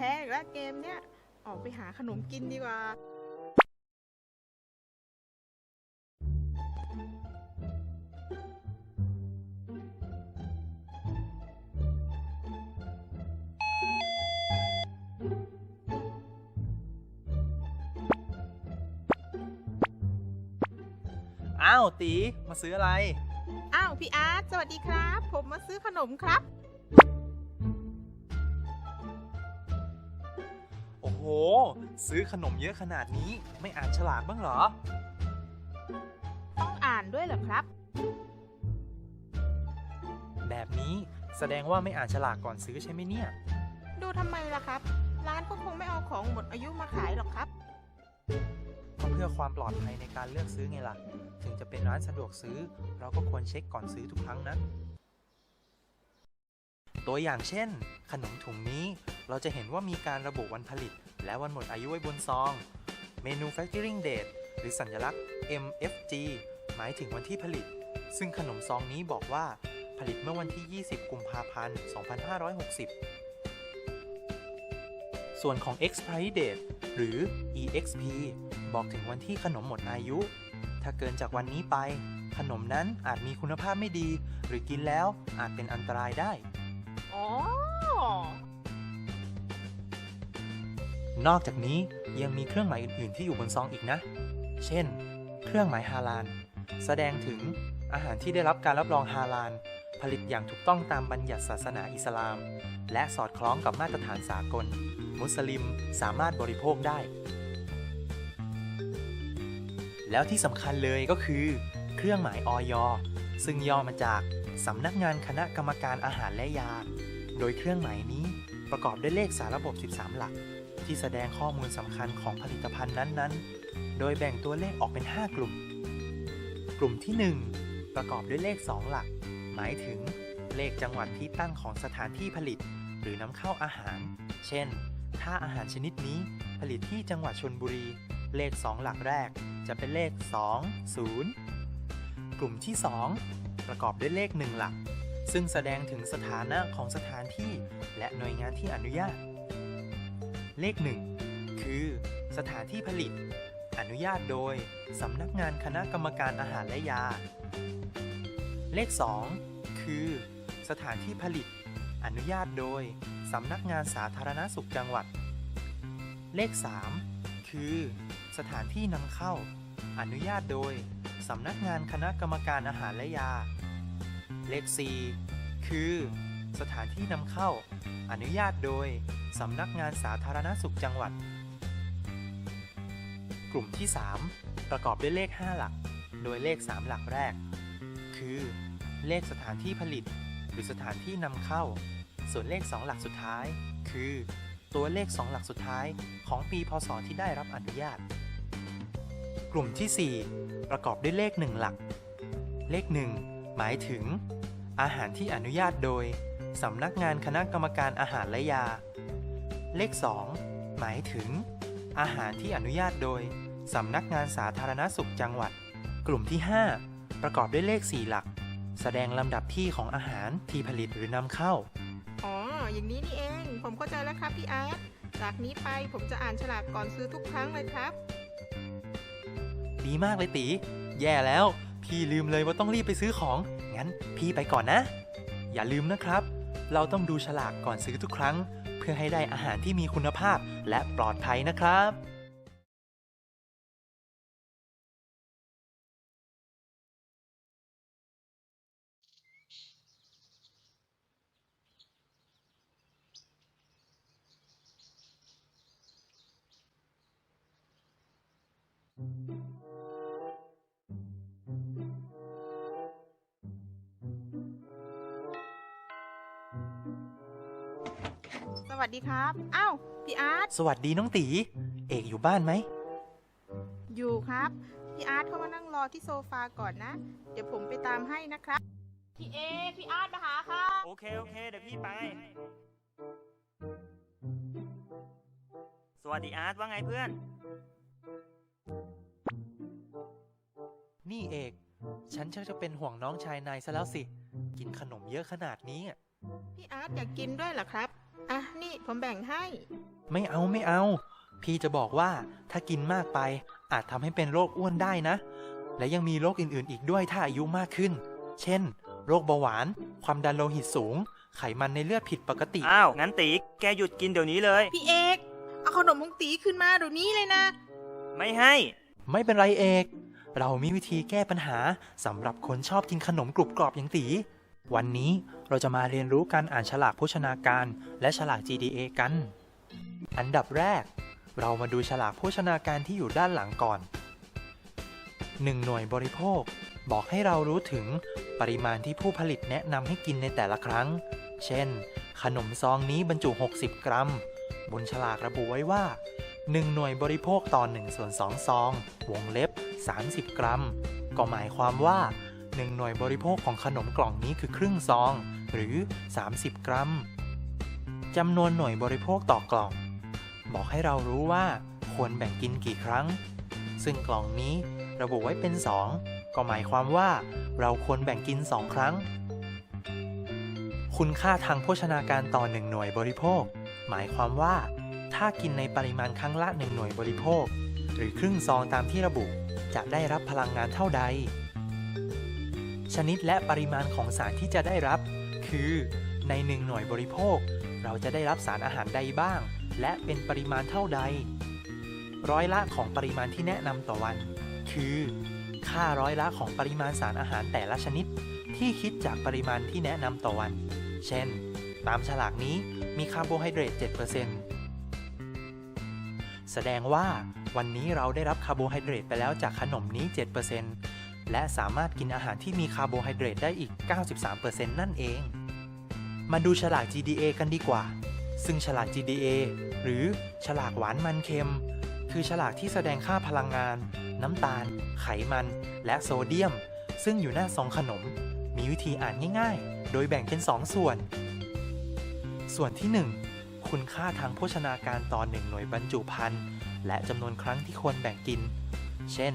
เฮ้อแพ้อีกแล้วเกมเนี้ย ออกไปหาขนมกินดีกว่า อ้าวตีมาซื้ออะไร อ้าวพี่อาร์ตสวัสดีครับ ผมมาซื้อขนมครับ โอ้โห ซื้อขนมเยอะขนาดนี้ไม่อ่านฉลากบ้างเหรอ ต้องอ่านด้วยเหรอครับ แบบนี้แสดงว่าไม่อ่านฉลากก่อนซื้อใช่ไหมเนี่ย ดูทำไมล่ะครับ ร้านก็คงไม่เอาของหมดอายุมาขายหรอกครับ ก็เพื่อความปลอดภัยในการเลือกซื้อไงล่ะ ถึงจะเป็นร้านสะดวกซื้อ เราก็ควรเช็คก่อนซื้อทุกครั้งนะ ตัวอย่างเช่น ขนมถุงนี้เราจะเห็นว่ามีการระบุวันผลิต และวันหมดอายุไว้บนซอง Manufacturing Date หรือสัญลักษณ์ MFG หมายถึงวันที่ผลิต ซึ่งขนมซองนี้บอกว่า ผลิตเมื่อวันที่ 20 กุมภาพันธ์ 2560 ส่วนของ expiry date หรือ EXP บอกถึงวันที่ขนมหมดอายุ ถ้าเกินจากวันนี้ไป ขนมนั้นอาจมีคุณภาพไม่ดี หรือกินแล้วอาจเป็นอันตรายได้ นอกจากนี้ยังมีเครื่องหมายอื่น ๆ ที่อยู่บนซองอีกนะ เช่น เครื่องหมายฮาลาลแสดงถึงอาหารที่ได้รับการรับรองฮาลาลผลิตอย่างถูกต้องตามบัญญัติศาสนาอิสลาม และสอดคล้องกับมาตรฐานสากล มุสลิมสามารถบริโภคได้ แล้วที่สำคัญเลยก็คือ เครื่องหมายออยซึ่งย่อมาจากสำนักงานคณะกรรมการอาหารและยา โดยเครื่องหมายนี้ประกอบด้วยเลขสารระบบ 13 หลัก ที่แสดงข้อมูลสำคัญของผลิตภัณฑ์นั้นๆ โดยแบ่งตัวเลขออกเป็น 5 กลุ่ม กลุ่มที่ 1 ประกอบด้วยเลข 2 หลัก หมายถึง เลขจังหวัดที่ตั้งของสถานที่ผลิต หรือนำเข้าอาหาร เช่น ถ้าอาหารชนิดนี้ผลิตที่จังหวัดชนบุรี เลข 2 หลักแรกจะเป็นเลข 2 0 กลุ่มที่ 2 ประกอบด้วยเลข 1 หลัก ซึ่งแสดงถึงสถานะของสถานที่ และหน่วยงานที่อนุญาต เลข 1 คือ สถานที่ผลิต อนุญาตโดย สำนักงานคณะกรรมการอาหารและยา เลข 2 คือ สถานที่ผลิต อนุญาตโดย สำนักงานสาธารณสุขจังหวัด เลข 3 คือ สถานที่นำเข้า อนุญาตโดย สำนักงานคณะกรรมการอาหารและยา เลข 4 คือ สถานที่นำเข้า อนุญาตโดย สำนักงานสาธารณสุขจังหวัด กลุ่มที่ 3 ประกอบด้วยเลข 5 หลัก โดยเลข 3 หลักแรก คือ เลขสถานที่ผลิต หรือสถานที่นำเข้า ส่วนเลข 2 หลักสุดท้าย คือ ตัวเลข 2 หลักสุดท้ายของปีพศที่ได้รับอนุญาต กลุ่มที่ 4 ประกอบด้วยเลข 1 หลัก เลข 1 หมายถึง อาหารที่อนุญาตโดยสำนักงานคณะกรรมการอาหารและยา เลข 2 หมายถึง อาหารที่อนุญาตโดย สำนักงานสาธารณสุขจังหวัด กลุ่มที่ 5 ประกอบด้วยเลข 4 หลัก แสดงลำดับที่ของอาหารที่ผลิตหรือนำเข้า อ๋อ อย่างนี้นี่เอง ผมเข้าใจแล้วครับพี่อาร์ตจากนี้ไปผมจะอ่านฉลากก่อนซื้อทุกครั้งเลยครับ ดีมากเลยตี แย่แล้ว พี่ลืมเลยว่าต้องรีบไปซื้อของ งั้นพี่ไปก่อนนะ อย่าลืมนะครับ เราต้องดูฉลากก่อนซื้อทุกครั้ง เพื่อให้ได้อาหารที่มีคุณภาพและปลอดภัยนะครับส วัสดีครับอ้าวพี่อาร์ตสวัสดีน้องตี เอกอยู่บ้านไหม อยู่ครับ พี่อาร์ตเข้ามานั่งรอที่โซฟาก่อนนะ เดี๋ยวผมไปตามให้นะครับ พี่เอพี่อาร์ตมาหาครับโอเค โอเค เดี๋ยวพี่ไป สวัสดีอาร์ตว่าไงเพื่อน นี่เอก ฉันชักจะเป็นห่วงน้องชายนายซะแล้วสิ กินขนมเยอะขนาดนี้อะพี่อาร์ตอยากกินด้วยเหรอครับ อานี่ผมแบ่งให้ ไม่เอาไม่เอา พี่จะบอกว่าถ้ากินมากไป อาจทำให้เป็นโรคอ้วนได้นะ และยังมีโรคอื่นๆ อีกด้วยถ้าอายุมากขึ้น เช่น โรคเบาหวาน ความดันโลหิตสูง ไขมันในเลือดผิดปกติ อ้าว งั้นตีแกหยุดกินเดี๋ยวนี้เลย พี่เอกเอาขนมของตีขึ้นมาเดี๋ยวนี้เลยนะ ไม่ให้ ไม่เป็นไรเอก เรามีวิธีแก้ปัญหาสำหรับคนชอบกินขนมกรุบกรอบอย่างตี วันนี้เราจะมาเรียนรู้การอ่านฉลากโภชนาการ และฉลาก GDA กัน อันดับแรก เรามาดูฉลากโภชนาการที่อยู่ด้านหลังก่อน 1 หน่วยบริโภค บอกให้เรารู้ถึงปริมาณที่ผู้ผลิตแนะนำให้กินในแต่ละครั้ง เช่น ขนมซองนี้บรรจุ 60 กรัม บนฉลากระบุไว้ว่า 1 หน่วยบริโภคต่อ1ส่วน2ซอง วงเล็บ 30 กรัม ก็หมายความว่า 1 หน่วยบริโภคของขนมกล่องนี้คือครึ่งซอง หรือ 30 กรัมจำนวนหน่วยบริโภคต่อกล่อง บอกให้เรารู้ว่าควรแบ่งกินกี่ครั้ง ซึ่งกล่องนี้ระบุไว้เป็น 2 ก็หมายความว่า เราควรแบ่งกิน 2 ครั้ง คุณค่าทางโภชนาการต่อ 1 หน่วยบริโภค หมายความว่า ถ้ากินในปริมาณครั้งละ 1 หน่วยบริโภค หรือครึ่งซองตามที่ระบุจะได้รับพลังงานเท่าใด ชนิดและปริมาณของสารที่จะได้รับ คือใน 1 หน่วยบริโภค เราจะได้รับสารอาหารใดบ้าง และเป็นปริมาณเท่าใด ร้อยละของปริมาณที่แนะนำต่อวัน คือ ค่าร้อยละของปริมาณสารอาหารแต่ละชนิด ที่คิดจากปริมาณที่แนะนำต่อวัน เช่น ตามฉลากนี้มีคาร์โบไฮเดรต 7%แสดงว่าวันนี้เราได้รับคาร์โบไฮเดรตไปแล้วจากขนมนี้ 7% และสามารถกินอาหารที่มีคาร์โบไฮเดรตได้อีก 93%นั่นเอง มาดูฉลาก GDA กันดีกว่า ซึ่งฉลาก GDA หรือฉลากหวานมันเค็ม คือฉลากที่แสดงค่าพลังงาน น้ำตาล ไขมัน และโซเดียม ซึ่งอยู่หน้าซองขนม มีวิธีอ่านง่ายๆ โดยแบ่งเป็น 2 ส่วน ส่วนที่ 1 คุณค่าทางโภชนาการต่อ1หน่วยบรรจุภัณฑ์และจำนวนครั้งที่ควรแบ่งกิน เช่น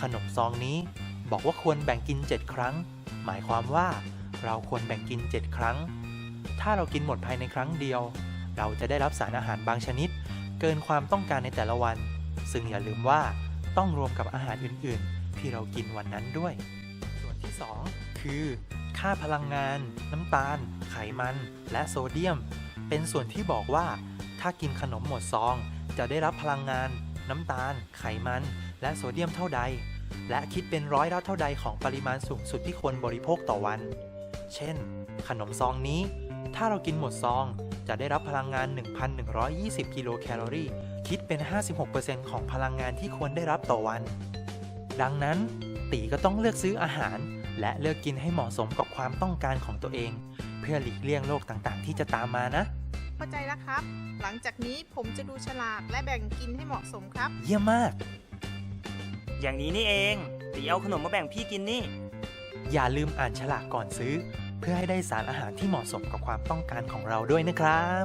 ขนมซองนี้ บอกว่าควรแบ่งกิน 7 ครั้ง หมายความว่าเราควรแบ่งกิน 7 ครั้ง ถ้าเรากินหมดภายในครั้งเดียว เราจะได้รับสารอาหารบางชนิด เกินความต้องการในแต่ละวัน ซึ่งอย่าลืมว่าต้องรวมกับอาหารอื่นๆ ที่เรากินวันนั้นด้วย ส่วนที่ 2 คือ ค่าพลังงาน น้ำตาล ไขมัน และโซเดียม เป็นส่วนที่บอกว่า ถ้ากินขนมหมดซอง จะได้รับพลังงาน น้ำตาล ไขมัน และโซเดียมเท่าใด และคิดเป็นร้อยละเท่าใดของปริมาณสูงสุดที่ควรบริโภคต่อวัน เช่น ขนมซองนี้ ถ้าเรากินหมดซอง จะได้รับพลังงาน 1,120 กิโลแคลอรี่ คิดเป็น 56%ของพลังงานที่ควรได้รับต่อวัน ดังนั้น ตีก็ต้องเลือกซื้ออาหาร และเลือกกินให้เหมาะสมกับความต้องการของตัวเอง เพื่อหลีกเลี่ยงโรคต่างๆ ที่จะตามมานะเข้าใจแล้วครับ หลังจากนี้ผมจะดูฉลากและแบ่งกินให้เหมาะสมครับ เยี่ยมมาก อย่างนี้นี่เองตีเอาขนมมาแบ่งพี่กินนี่ อย่าลืมอ่านฉลากก่อนซื้อ เพื่อให้ได้สารอาหารที่เหมาะสมกับความต้องการของเราด้วยนะครับ